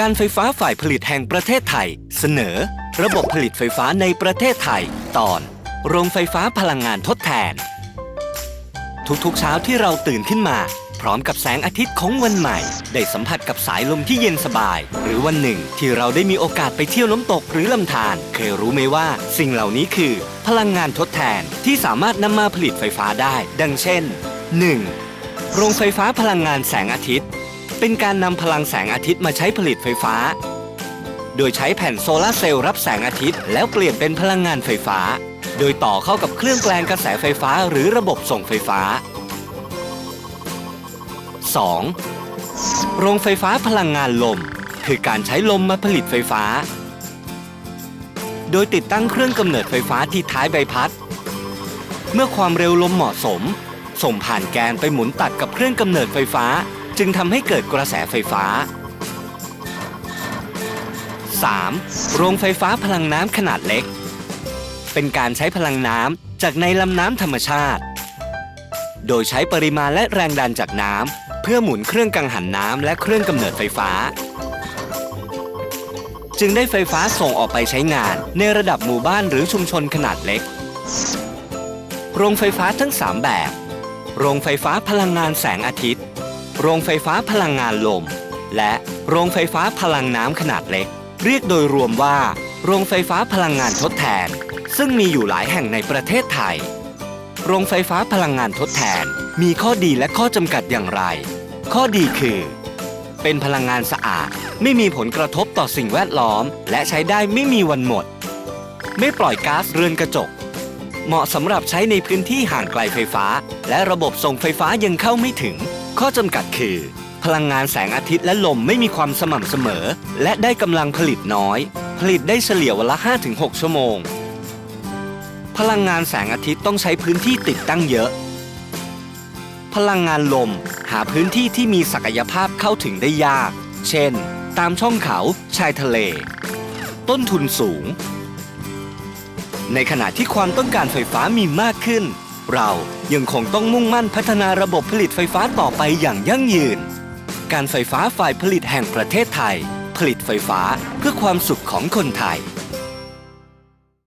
การไฟฟ้าฝ่ายผลิตแห่งประเทศไทย เสนอ ระบบผลิตไฟฟ้าในประเทศไทย ตอน โรงไฟฟ้าพลังงานทดแทน ทุกๆเช้าที่เราตื่นขึ้นมา พร้อมกับแสงอาทิตย์ของวันใหม่ ได้สัมผัสกับสายลมที่เย็นสบาย หรือวันหนึ่งที่เราได้มีโอกาสไปเที่ยวน้ำตกหรือลำธารเคยรู้ไหมว่า สิ่งเหล่านี้คือ พลังงานทดแทนที่สามารถนำมาผลิตไฟฟ้าได้ ดังเช่น 1. โรงไฟฟ้าพลังงานแสงอาทิตย์ เป็นการนำพลังแสงอาทิตย์มาใช้ผลิตไฟฟ้า โดยใช้แผ่นโซลาร์เซลล์รับแสงอาทิตย์ แล้วเปลี่ยนเป็นพลังงานไฟฟ้า โดยต่อเข้ากับเครื่องแปลงกระแสไฟฟ้าหรือระบบส่งไฟฟ้า 2. โรงไฟฟ้าพลังงานลม คือการใช้ลมมาผลิตไฟฟ้า โดยติดตั้งเครื่องกำเนิดไฟฟ้าที่ท้ายใบพัด เมื่อความเร็วลมเหมาะสม ส่งผ่านแกนไปหมุนตัดกับเครื่องกำเนิดไฟฟ้า จึงทำให้เกิดกระแสไฟฟ้า 3. โรงไฟฟ้าพลังน้ำขนาดเล็ก เป็นการใช้พลังน้ำจากในลำน้ำธรรมชาติ โดยใช้ปริมาณและแรงดันจากน้ำเพื่อหมุนเครื่องกังหันน้ำและเครื่องกำเนิดไฟฟ้า จึงได้ไฟฟ้าส่งออกไปใช้งานในระดับหมู่บ้านหรือชุมชนขนาดเล็ก โรงไฟฟ้าทั้ง 3 แบบ โรงไฟฟ้าพลังงานแสงอาทิตย์ โรงไฟฟ้าพลังงานลม และโรงไฟฟ้าพลังน้ำขนาดเล็ก เรียกโดยรวมว่า โรงไฟฟ้าพลังงานทดแทน ซึ่งมีอยู่หลายแห่งในประเทศไทย โรงไฟฟ้าพลังงานทดแทนมีข้อดีและข้อจำกัดอย่างไร ข้อดีคือ เป็นพลังงานสะอาดไม่มีผลกระทบต่อสิ่งแวดล้อม และใช้ได้ไม่มีวันหมด ไม่ปล่อยก๊าซเรือนกระจก เหมาะสำหรับใช้ในพื้นที่ห่างไกลไฟฟ้า และระบบส่งไฟฟ้ายังเข้าไม่ถึง ข้อจำกัดคือ พลังงานแสงอาทิตย์และลมไม่มีความสม่ำเสมอ และได้กำลังผลิตน้อย ผลิตได้เฉลี่ยวันละ 5-6 ชั่วโมง พลังงานแสงอาทิตย์ต้องใช้พื้นที่ติดตั้งเยอะ พลังงานลมหาพื้นที่ที่มีศักยภาพเข้าถึงได้ยาก เช่น ตามช่องเขาชายทะเล ต้นทุนสูง ในขณะที่ความต้องการไฟฟ้ามีมากขึ้น เรายังคงต้องมุ่งมั่นพัฒนาระบบผลิตไฟฟ้าต่อไปอย่างยั่งยืน การไฟฟ้าฝ่ายผลิตแห่งประเทศไทย ผลิตไฟฟ้าเพื่อความสุขของคนไทย